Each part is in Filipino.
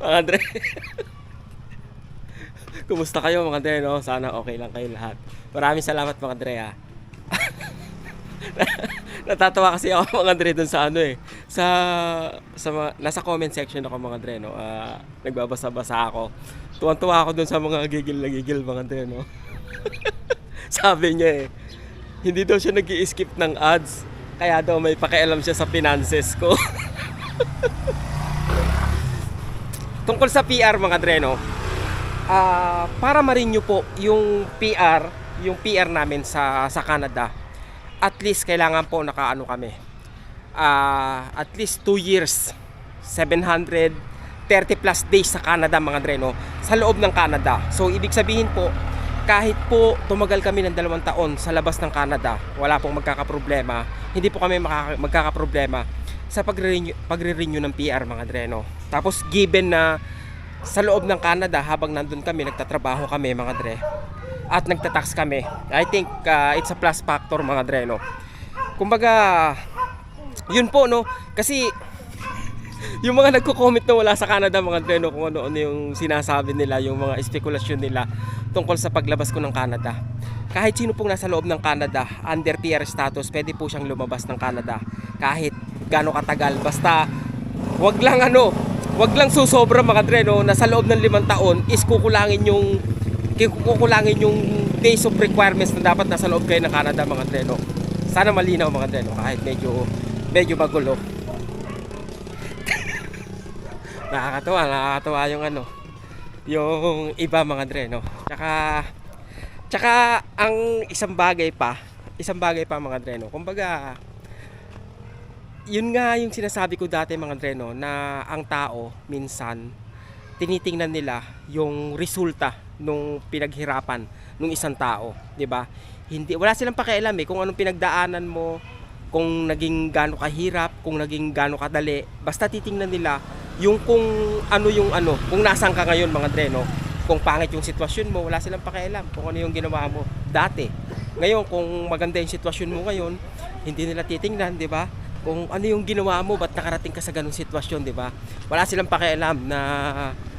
mga Andre. Kumusta kayo mga Andre, no? Sana okay lang kayo lahat. Maraming salamat mga Andre, ha. Natatawa kasi ako mga Andre dun sa ano eh. Sa, sa mga, nasa comment section ako mga Andre, no? Ah, nagbabasa-basa ako. Tuwan-tuwa ako dun sa mga gigil na gigil mga Andre, no? Sabi niya eh, hindi daw siya nag skip ng ads. Kaya daw may pakialam siya sa finances ko. Tungkol sa PR mga Dreno, ah para ma-renew po yung PR, yung PR namin sa sa Canada. At least kailangan po nakaano kami. Ah, at least 2 years. 730 plus days sa Canada mga Dreno sa loob ng Canada. So ibig sabihin po kahit po tumagal kami ng dalawang taon sa labas ng Canada, wala pong magkakaproblema. Hindi po kami makaka- magkakaproblema sa pagre-renew, pagre-renew ng PR mga Dreno. Tapos given na sa loob ng Canada habang nandun kami, nagtatrabaho kami mga Dre at nagtatax kami. I think uh, it's a plus factor mga Dre no. Kumbaga yun po no kasi yung mga nagko-comment na wala sa Canada mga Dre no, kung ano-ano yung sinasabi nila, yung mga spekulasyon nila tungkol sa paglabas ko ng Canada. Kahit sino pong nasa loob ng Canada, under PR status, pwede po siyang lumabas ng Canada. Kahit gaano katagal. Basta, wag lang ano, wag lang susobra mga Dre, no, na sa loob ng limang taon is kukulangin yung kukulangin yung days of requirements na dapat nasa loob kayo ng Canada mga Dre, no. Sana malinaw mga Dre, no, kahit medyo medyo magulo. Nakakatawa, nakakatawa yung ano, yung iba mga Dre, no. Tsaka, tsaka ang isang bagay pa, isang bagay pa mga Dre, no. Kumbaga, yun nga yung sinasabi ko dati mga Dre, no, na ang tao minsan tinitingnan nila yung resulta nung pinaghirapan nung isang tao, 'di ba? Hindi wala silang pakialam eh kung anong pinagdaanan mo, kung naging gaano kahirap, kung naging gaano kadali. Basta titingnan nila yung kung ano yung ano, kung nasaan ka ngayon mga Dre, no? Kung pangit yung sitwasyon mo, wala silang pakialam kung ano yung ginawa mo dati. Ngayon, kung maganda yung sitwasyon mo ngayon, hindi nila titingnan, 'di ba? Kung ano yung ginawa mo, ba't nakarating ka sa ganung sitwasyon, 'di ba? Wala silang pakialam na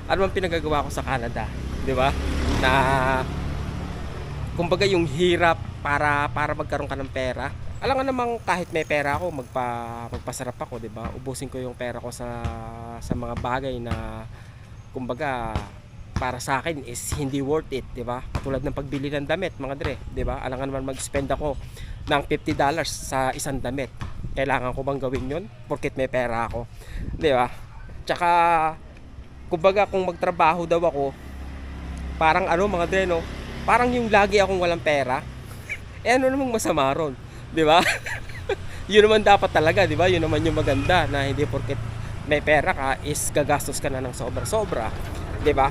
ano man pinagagawa ko sa Canada, 'di ba? Na kumbaga yung hirap para para magkaroon ka ng pera. Alam nga namang kahit may pera ako, magpa magpasarap ako, 'di ba? Ubusin ko yung pera ko sa sa mga bagay na kumbaga para sa akin is hindi worth it, 'di ba? Katulad ng pagbili ng damit, mga dre, 'di ba? Alam nga naman mag-spend ako ng 50 dollars sa isang damit. Kailangan ko bang gawin 'yon? Porket may pera ako, 'di ba? Tsaka kumbaga kung magtrabaho daw ako, parang ano mga dre, no? Parang yung lagi akong walang pera. eh ano namang masama ron, 'di ba? yun naman dapat talaga, 'di ba? Yun naman yung maganda na hindi porket may pera ka is gagastos ka na ng sobra-sobra, 'di ba?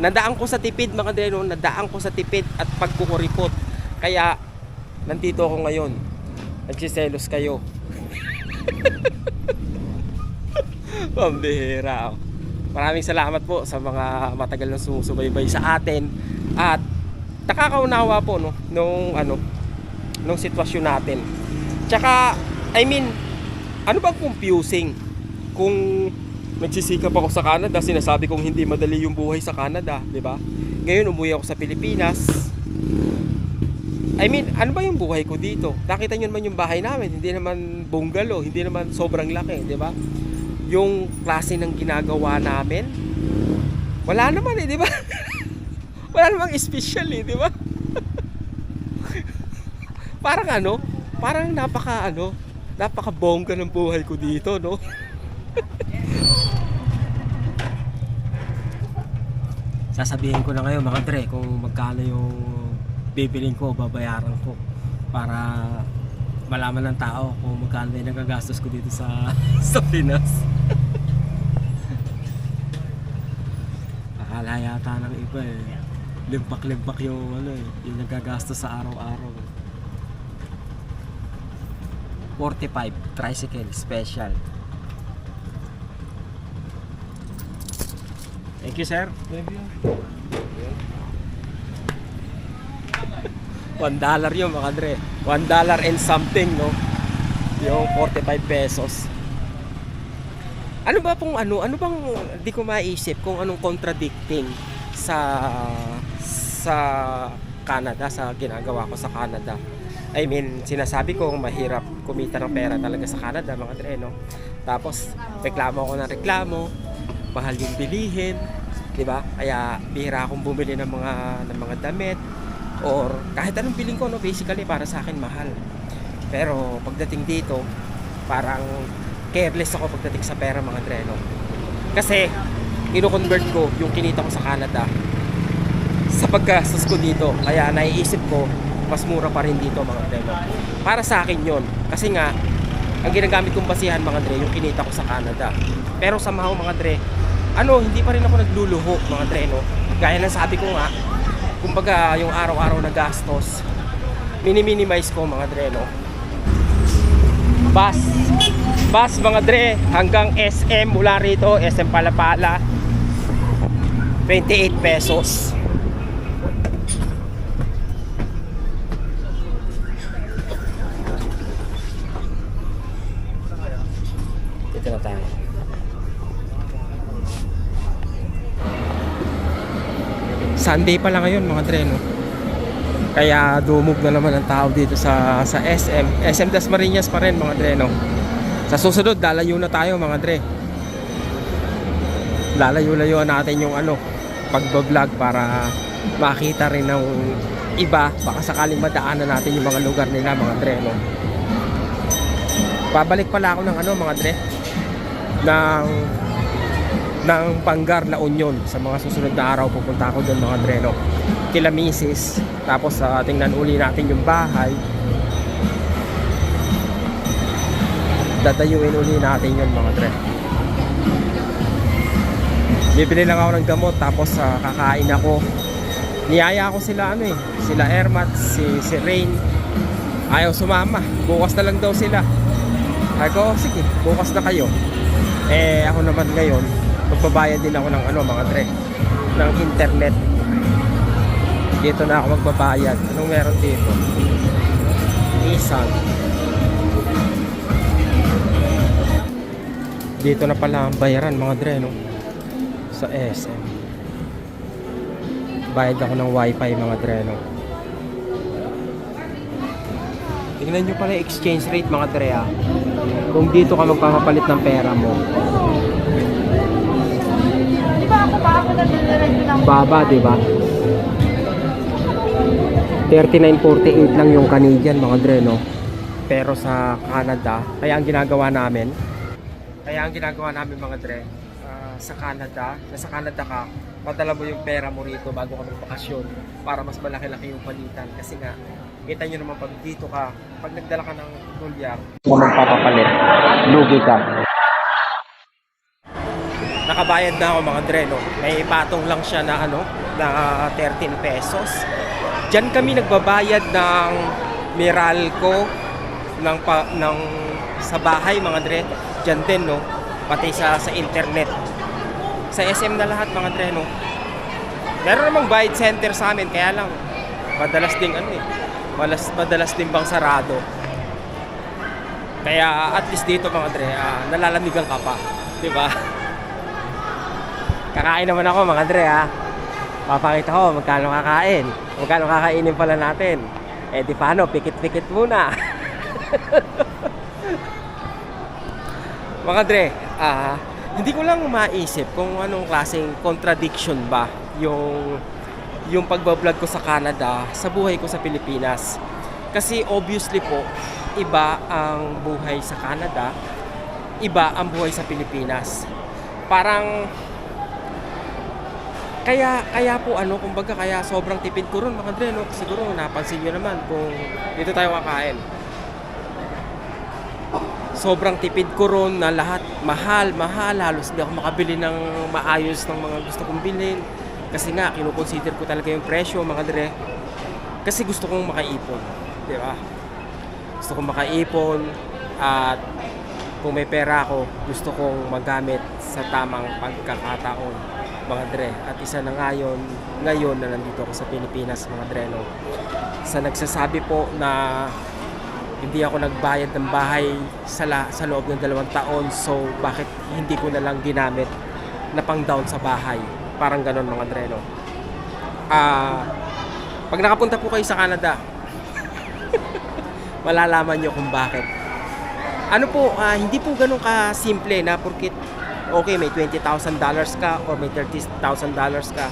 Nadaan ko sa tipid mga dre, no? Nadaan ko sa tipid at pagkukuripot. Kaya nandito ako ngayon. Nagsiselos kayo. Pambihira. oh. Maraming salamat po sa mga matagal na sumusubaybay sa atin at nakakaunawa po no nung ano nung sitwasyon natin. Tsaka I mean ano bang confusing kung nagsisikap ako sa Canada, sinasabi kong hindi madali yung buhay sa Canada, 'di ba? Ngayon umuwi ako sa Pilipinas. I mean, ano ba yung buhay ko dito? Nakita niyo naman yung bahay namin, hindi naman bungalow, hindi naman sobrang laki, 'di ba? yung klase ng ginagawa namin wala naman eh, di ba? wala namang special eh, di ba? Parang ano, parang napaka ano, napaka bongga ng buhay ko dito, no? Sasabihin ko na ngayon mga Dre kung magkano yung bibiling ko, babayaran ko para malaman ng tao kung magkano yung nagagastos ko dito sa sa Pinas. Akala yata ng iba eh. Limpak-limpak yung ano eh, yung nagagastos sa araw-araw. 45 tricycle special. Thank you, sir. One dollar yun mga Dre. One dollar and something, no? Yung 45 pesos. Ano ba pong ano, ano bang di ko maisip kung anong contradicting sa sa Canada sa ginagawa ko sa Canada. I mean, sinasabi ko mahirap kumita ng pera talaga sa Canada, mga dre, no? Tapos, reklamo ako ng reklamo, mahal yung bilihin, di ba? Kaya, bihira akong bumili ng mga, ng mga damit, or kahit anong biling ko, no? Basically, para sa akin, mahal. Pero, pagdating dito, parang careless ako pagdating sa pera, mga dre, no? Kasi, ino-convert ko yung kinita ko sa Canada sa paggastos ko dito. Kaya naiisip ko, mas mura pa rin dito mga dre. Para sa akin yon Kasi nga, ang ginagamit kong basihan mga dre, yung kinita ko sa Canada. Pero somehow mga dre, ano, hindi pa rin ako nagluluho mga dre, no? Gaya ng sabi ko nga, kumbaga yung araw-araw na gastos, mini-minimize ko mga dre, no? Bus, bus mga dre, hanggang SM mula rito, SM Palapala, 28 pesos. Sunday pa lang ngayon mga dre, no? Kaya dumog na naman ang tao dito sa sa SM. SM Dasmariñas pa rin mga dre, no? Sa susunod, lalayo na tayo mga dre. Lalayo-layo natin yung ano, pagbablog para makita rin ng iba. Baka sakaling madaanan natin yung mga lugar nila mga dre, no? Babalik pala ako ng ano mga dre ng ng Panggar La Union. Sa mga susunod na araw pupunta ako doon mga dre no kila misis. Tapos sa tingnan uli natin yung bahay. Dadayuin uli natin yun mga dre. Bibili lang ako ng gamot tapos ah, kakain ako. Niyaya ko sila ano eh. Sila Ermat si, si Rain. Ayaw sumama. Bukas na lang daw sila. Sabi ko, sige, bukas na kayo. Eh, ako naman ngayon, magbabayad din ako ng ano, mga dre, ng internet. Dito na ako magbabayad. Anong meron dito? Nissan. Dito na pala ang bayaran, mga dre, no? Sa SM. Bayad ako ng wifi, mga dre, no? Tingnan nyo pala exchange rate, mga dre, ah kung dito ka magpapapalit ng pera mo baba di ba? 39.48 lang yung Canadian mga dre no? Pero sa Canada kaya ang ginagawa namin kaya ang ginagawa namin mga dre ah, sa Canada nasa Canada ka padala mo yung pera mo rito bago ka magbakasyon para mas malaki-laki yung palitan. Kasi nga kita nyo naman pag dito ka pag nagdala ka ng dolyar kung magpapapalit lugi ka nakabayad na ako mga dre no may patong lang siya na ano na 13 pesos Diyan kami nagbabayad ng Meralco ng pa, ng sa bahay mga dre. Diyan din no. Pati sa sa internet. Sa SM na lahat mga dre no. Meron namang bayad center sa amin kaya lang madalas ding ano eh. Malas, madalas din bang sarado. Kaya at least dito mga dre, ah, nalalamigan ka pa, 'di ba? Kakain naman ako mga dre ha. Papakita ko magkano kakain. Magkano kakainin pala natin. Eh di paano, pikit-pikit muna. mga dre, ah, hindi ko lang maisip kung anong klaseng contradiction ba yung yung pagbablog ko sa Canada sa buhay ko sa Pilipinas. Kasi obviously po, iba ang buhay sa Canada, iba ang buhay sa Pilipinas. Parang kaya kaya po ano kumbaga kaya sobrang tipid ko ron mga dre no? Siguro napansin niyo naman kung dito tayo kakain. Sobrang tipid ko ron na lahat mahal mahal. Halos hindi ako makabili ng maayos ng mga gusto kong bilhin. Kasi nga kinukonsider ko talaga yung presyo mga dre. Kasi gusto kong makaipon di ba? Gusto kong makaipon at kung may pera ako gusto kong magamit sa tamang pagkakataon mga dre at isa na ngayon ngayon na nandito ako sa Pilipinas mga dre no sa nagsasabi po na Hindi ako nagbayad ng bahay sa, la, sa loob ng dalawang taon. So, bakit hindi ko na lang ginamit na pang down sa bahay? Parang ganon mga dreno. Ah, pag nakapunta po kayo sa Canada, malalaman nyo kung bakit. Ano po, ah, hindi po ganun ka simple na porkit okay, may $20,000 ka or may $30,000 ka,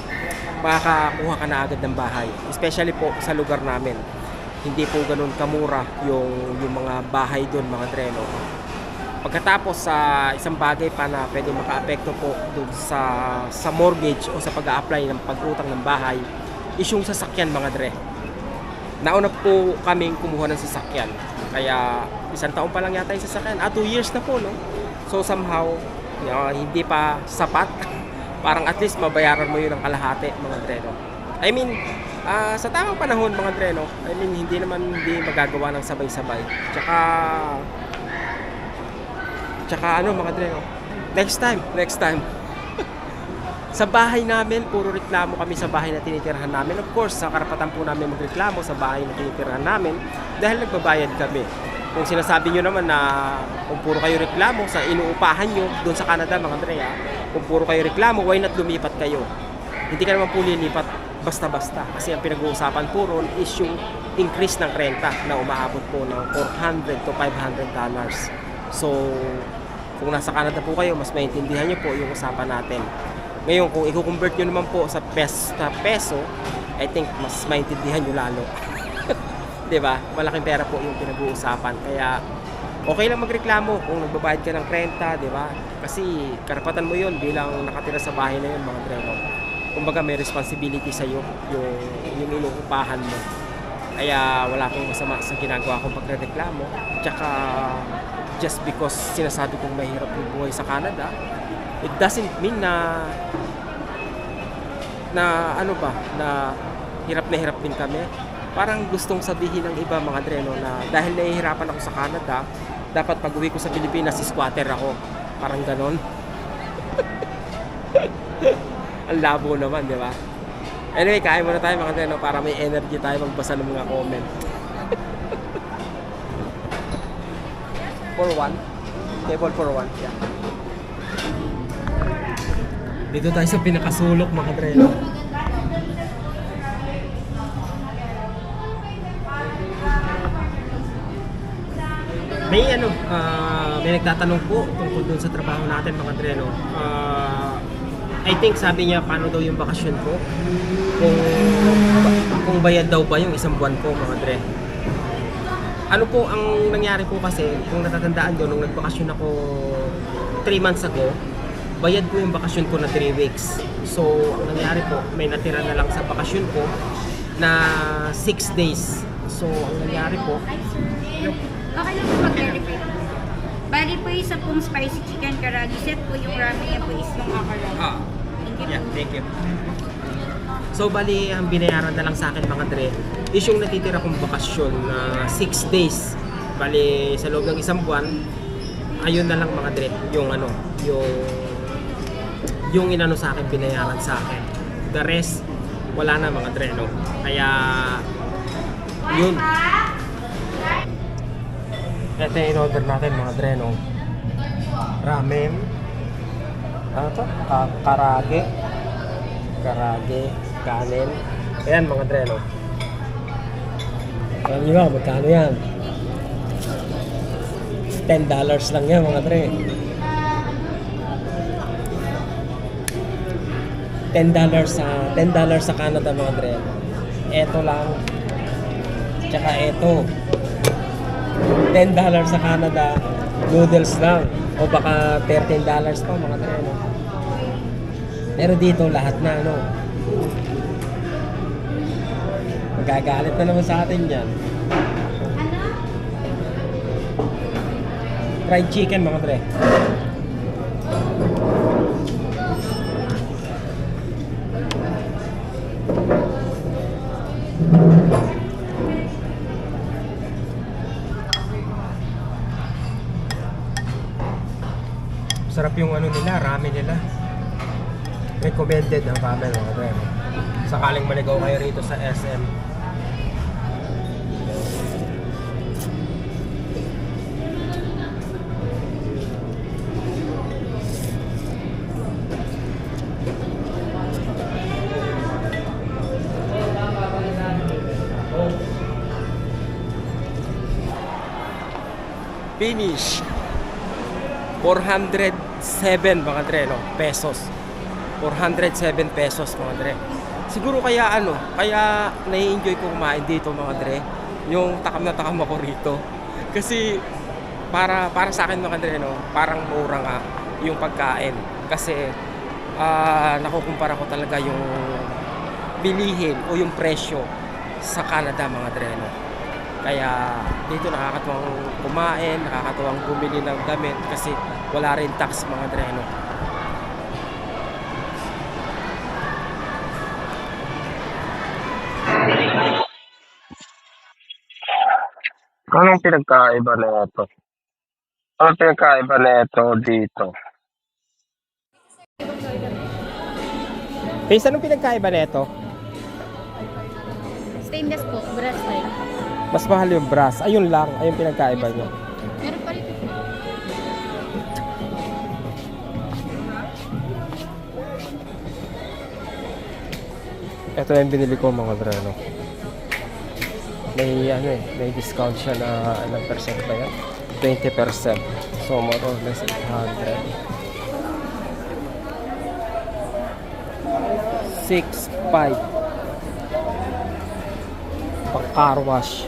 makakakuha ka na agad ng bahay. Especially po sa lugar namin. Hindi po ganun kamura yung, yung mga bahay doon, mga dreno. Pagkatapos sa isang bagay pa na pwede makaapekto po doon sa sa mortgage o sa pag-apply ng pag-utang ng bahay is yung sasakyan mga dre. Nauna po kaming kumuha ng sasakyan. Kaya isang taon pa lang yata yung sasakyan. Ah, two years na po, no? So somehow, know, hindi pa sapat. Parang at least mabayaran mo yun ng kalahati, mga dreno. I mean, ah, sa tamang panahon, mga dreno, I mean, hindi naman hindi magagawa ng sabay-sabay. Tsaka, tsaka ano, mga dreno, next time, next time. Sa bahay namin, puro reklamo kami sa bahay na tinitirhan namin. Of course, sa karapatan po namin magreklamo sa bahay na tinitirhan namin dahil nagbabayad kami. Kung sinasabi nyo naman na kung puro kayo reklamo sa inuupahan nyo doon sa Canada, mga Andrea, kung puro kayo reklamo, why not lumipat kayo? Hindi ka naman po lilipat basta-basta. Kasi ang pinag-uusapan po ron is yung increase ng renta na umaabot po ng 400 to 500 dollars. So, kung nasa Canada po kayo, mas maintindihan nyo po yung usapan natin. Ngayon, kung i-convert nyo naman po sa, pes, sa peso, I think mas maintindihan nyo lalo. 'Di ba? Malaking pera po yung pinag-uusapan. Kaya okay lang magreklamo kung nagbabayad ka ng renta, 'di ba? Kasi karapatan mo 'yon bilang nakatira sa bahay na 'yon, mga dreno. Kumbaga may responsibility sa iyo yung yung inuupahan mo. Kaya wala akong masama sa ginagawa kong pagrereklamo. Tsaka just because sinasabi kong mahirap yung buhay sa Canada, it doesn't mean na na ano ba, na hirap na hirap din kami. Parang gustong sabihin ng iba mga dreno na dahil nahihirapan ako sa Canada, dapat pag uwi ko sa Pilipinas, squatter ako. Parang ganon. Ang labo naman, di ba? Anyway, kain muna tayo mga dreno para may energy tayo magbasa ng mga comment. for one. Table for one. Yeah. Dito tayo sa pinakasulok mga dreno. May ano, ah, may nagtatanong po tungkol dun sa trabaho natin mga dreno. Ah, I think sabi niya paano daw yung bakasyon ko. Kung kung bayad daw ba yung isang buwan ko mga dre. Ano po ang nangyari po kasi kung natatandaan doon nung nagbakasyon ako 3 months ago, bayad ko yung bakasyon ko na 3 weeks. So, ang nangyari po, may natira na lang sa bakasyon ko na 6 days. So, ang nangyari po, Okay lang po mag-verify. Bali po isa pong spicy chicken karagi set po yung ramen niya po is yung akaragi. ah, Thank you Yeah, po. thank you. So, bali, ang binayaran na lang sa akin mga dre, is yung natitira kong bakasyon na 6 days. Bali, sa loob ng isang buwan, ayun na lang mga dre, yung ano, yung yung inano sa akin, binayaran sa akin. The rest, wala na mga dre, no? Kaya, yun. Ito yung in-order natin mga dre, no? Ramen. Ano to? Ka- karage. Karage. Kanin. Ayan mga dre, no? Alam niyo ba, magkano yan? $10 lang yan mga dre. $10 sa $10 sa Canada mga dre. Ito lang. Tsaka ito. $10 sa Canada, noodles lang. O baka $13 pa mga dre. No? Pero dito lahat na ano. Magagalit na naman sa atin yan. Fried chicken mga dre. recommended ng camel mga pre. Sakaling maligaw kayo rito sa SM. Finish 407 mga treno pesos 407 pesos mga dre. Siguro kaya ano, kaya nai-enjoy ko kumain dito mga dre. Yung takam na takam ako rito. Kasi para para sa akin mga dre, no, parang mura nga yung pagkain. Kasi ah nakukumpara ko talaga yung bilihin o yung presyo sa Canada mga dre, no. Kaya dito nakakatuwang kumain, nakakatuwang bumili ng damit kasi wala rin tax mga dreno. Anong pinagkaiba na ito? Anong pinagkaiba na ito dito? Face, anong pinagkaiba nito? Stainless po, brass line. Mas mahal yung brass. Ayun lang, ayun pinagkaiba niya. Meron pa rin po. Ito yung binili ko mga dreno. May ano eh, may discount siya na ilang percent ba yan? 20%. So more or less 800. 6.5 pang car wash.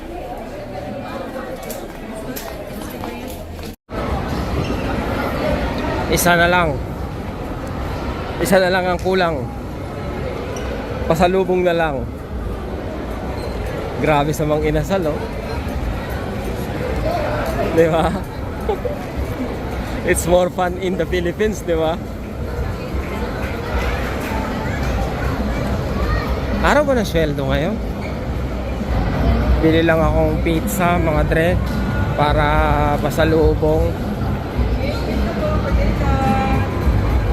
Isa na lang. Isa na lang ang kulang. Pasalubong na lang. Grabe sa mga inasal, oh. Di ba? It's more fun in the Philippines, di ba? Araw ba ng sweldo ngayon? Bili lang akong pizza, mga dre, para pasalubong.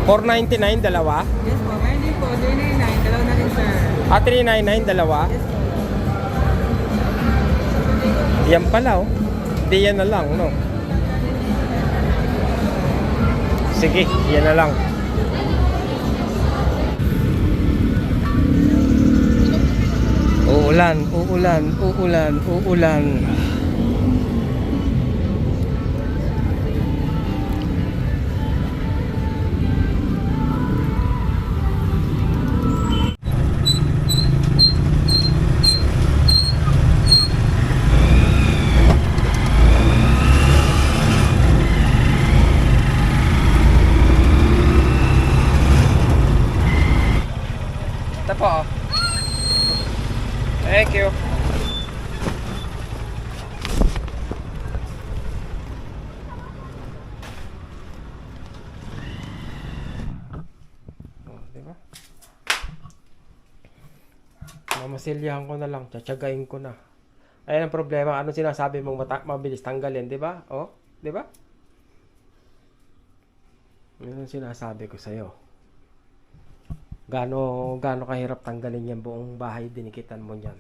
4.99 dalawa? Yes po, din po. 399. Dalaw na rin sir. Ah, 399 dalawa? Yan pala oh. Hindi yan na lang, no? Sige, yan na lang. Uulan, uulan, uulan, uulan. Po. Thank you. Oh? Mamasilyahan ko na lang, tsatsagain ko na. Ayan ang problema, ano sinasabi mong mata- mabilis tanggalin, di ba? Oh, di ba? Yun ang sinasabi ko sa'yo. Gaano gaano kahirap tanggalin yung buong bahay dinikitan mo niyan.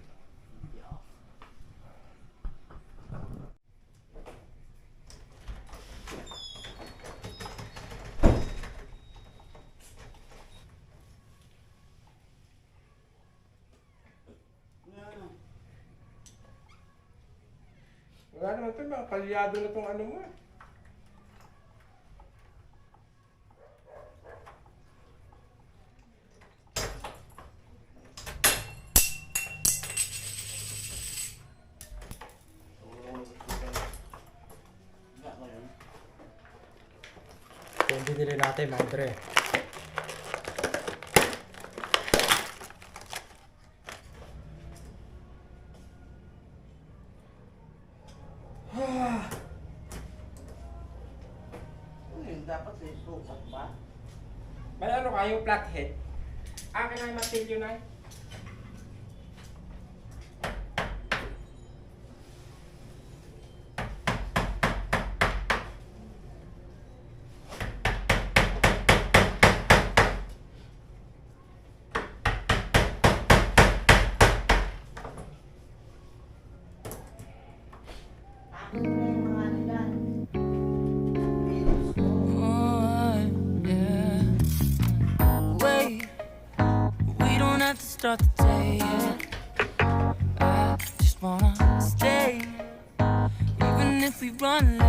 Wala naman ito, mga kalyado na itong ano mo. eh. Natin, mga dre. dapat sa sukat ba? May ano kayo, flathead? Akin ay matilyo na yeah. Start the day. I just wanna stay, even if we run late.